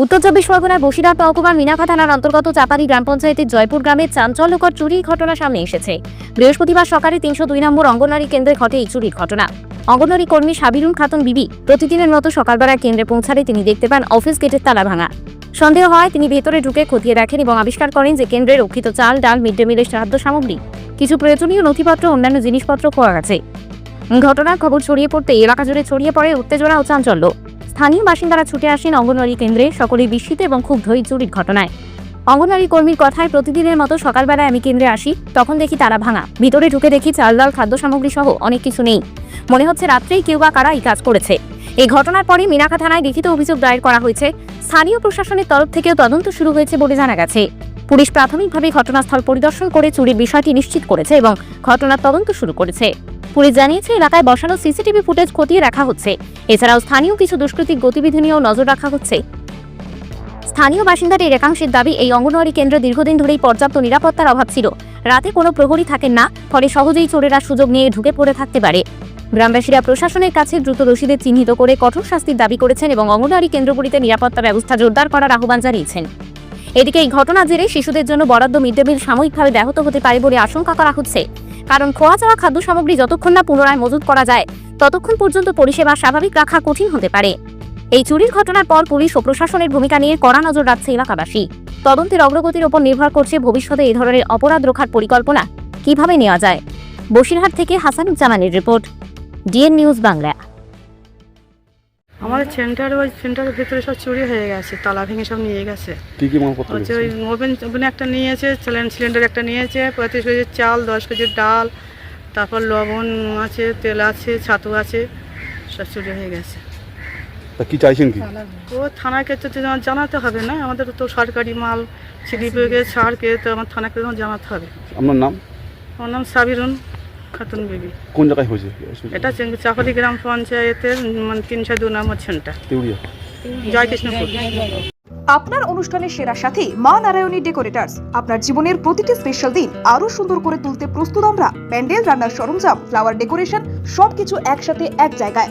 উত্তর চব্বিশ পরগনার বসিরহাট মহকুমার মিনাখা থানার অন্তর্গত চাপাড়ি গ্রাম পঞ্চায়েতের জয়পুর গ্রামে চাঞ্চল্যকর চুরির ঘটনা সামনে এসেছে। বৃহস্পতিবার সকালে তিনশো দুই নম্বর অঙ্গনওয়াড়ি কেন্দ্রে ঘটে এই চুরির ঘটনা। অঙ্গনওয়াড়ি কর্মী সাবিরুন খাতুন বিবি প্রতিদিনের মতো সকালবেলা কেন্দ্রে পৌঁছালে তিনি দেখতে পান অফিস গেটের তালা ভাঙা। সন্দেহ হয় তিনি ভেতরে ঢুকে খতিয়ে দেখেন এবং আবিষ্কার করেন যে কেন্দ্রে রক্ষিত চাল, ডাল, মিড ডে মিলের খাদ্য সামগ্রী, কিছু প্রয়োজনীয় নথিপত্র, অন্যান্য জিনিসপত্র পাওয়া গেছে ঘটনার খবর ছড়িয়ে পড়তে এলাকা জুড়ে ছড়িয়ে পড়ে উত্তেজনা ও চাঞ্চল্য। স্থানীয় বাসিন্দারা ছুটে আসেন অঙ্গনওয়াড়ি কেন্দ্রে, সকলেই বিস্মিত এবং খুব চুরির ঘটনায়। অঙ্গনওয়াড়ি কর্মীর কথায়, প্রতিদিনের মতো সকালবেলায় আমি কেন্দ্রে আসি, তখন দেখি তারা ভাঙা। ভিতরে ঢুকে দেখি চাল ডাল খাদ্য সামগ্রী সহ অনেক কিছু নেই। মনে হচ্ছে রাত্রেই কেউ বা কারা এই কাজ করেছে। এই ঘটনার পরে মিনাখা থানায় লিখিত অভিযোগ দায়ের করা হয়েছে। স্থানীয় প্রশাসনের তরফ থেকেও তদন্ত শুরু হয়েছে বলে জানা গেছে। পুলিশ প্রাথমিকভাবে ঘটনাস্থল পরিদর্শন করে চুরির বিষয়টি নিশ্চিত করেছে এবং ঘটনার তদন্ত শুরু করেছে। পুলিশ জানিয়েছে, এলাকায় বসানো সিসিটিভি ফুটেজ খতিয়ে রাখা হচ্ছে। এছাড়াও স্থানীয় কিছু দুষ্কৃতিক গতিবিধি নিয়েও নজর রাখা হচ্ছে। স্থানীয় বাসিন্দাদের একাংশের দাবি, এই অঙ্গনওয়াড়ি কেন্দ্রে দীর্ঘদিন ধরেই পর্যাপ্ত নিরাপত্তার অভাব ছিল। রাতে কোনো প্রহরী থাকেন না, ফলে সহজেই চোরেরা সুযোগ নিয়ে ঢুকে পড়ে থাকতে পারে। গ্রামবাসীরা প্রশাসনের কাছে দ্রুত দোষীদের চিহ্নিত করে কঠোর শাস্তির দাবি করেছেন এবং অঙ্গনওয়াড়ি কেন্দ্রগুলিতে নিরাপত্তা ব্যবস্থা জোরদার করার আহ্বান জানিয়েছেন। এদিকে এই ঘটনার জেরে শিশুদের জন্য বরাদ্দ মিড ডে মিল সাময়িকভাবে ব্যাহত হতে পারে বলে আশঙ্কা করা হচ্ছে। কারণ খোয়া যাওয়া খাদ্য সামগ্রী যতক্ষণ না পুনরায় মজুত করা যায়, ততক্ষণ পর্যন্ত পরিষেবা স্বাভাবিক রাখা কঠিন হতে পারে। এই চুরির ঘটনার পর পুলিশ ও প্রশাসনের ভূমিকা নিয়ে কড়া নজর রাখছে এলাকাবাসী। তদন্তের অগ্রগতির ওপর নির্ভর করছে ভবিষ্যতে এই ধরনের অপরাধ রোখার পরিকল্পনা কীভাবে নেওয়া যায়। বসিরহাট থেকে হাসানুজ্জামানের রিপোর্ট, ডিএন নিউজ বাংলা। আমাদের সেন্টার ওই সেন্টারের ভিতরে সব চুরি হয়ে গেছে তালা ভেঙে সব নিয়ে গেছে। কি কি মালপত্র হচ্ছে? ওই ওভেন ওভেন একটা নিয়েছে সিলিন্ডার একটা নিয়েছে পঁয়ত্রিশ কেজির চাল দশ কেজির ডাল তারপর লবণ আছে তেল আছে ছাতু আছে সব চুরি হয়ে গেছে। তা কি চাইছেন কি? ও থানাকে তো জানাতে হবে না আমাদের তো সরকারি মাল সিডিপিকে ছাড়কে তো আমার থানাকে তখন জানাতে হবে। আপনার নাম? আমার নাম সাবিরুন। খাতুন বিবি। কোন জায়গায় হয়েছে? এটা চাকরি গ্রাম পঞ্চায়েতের মানে তিনশো দু নম্বর সেন্টার জয়কৃষ্ণপুর। আপনার অনুষ্ঠানের সেরা সাথী মা নারায়ণী ডেকোরেটার্স। আপনার জীবনের প্রতিটি স্পেশাল দিন আরও সুন্দর করে তুলতে প্রস্তুত আমরা। প্যান্ডেল রান্নার সরঞ্জাম ফ্লাওয়ার ডেকোরেশন সবকিছু একসাথে এক জায়গায়।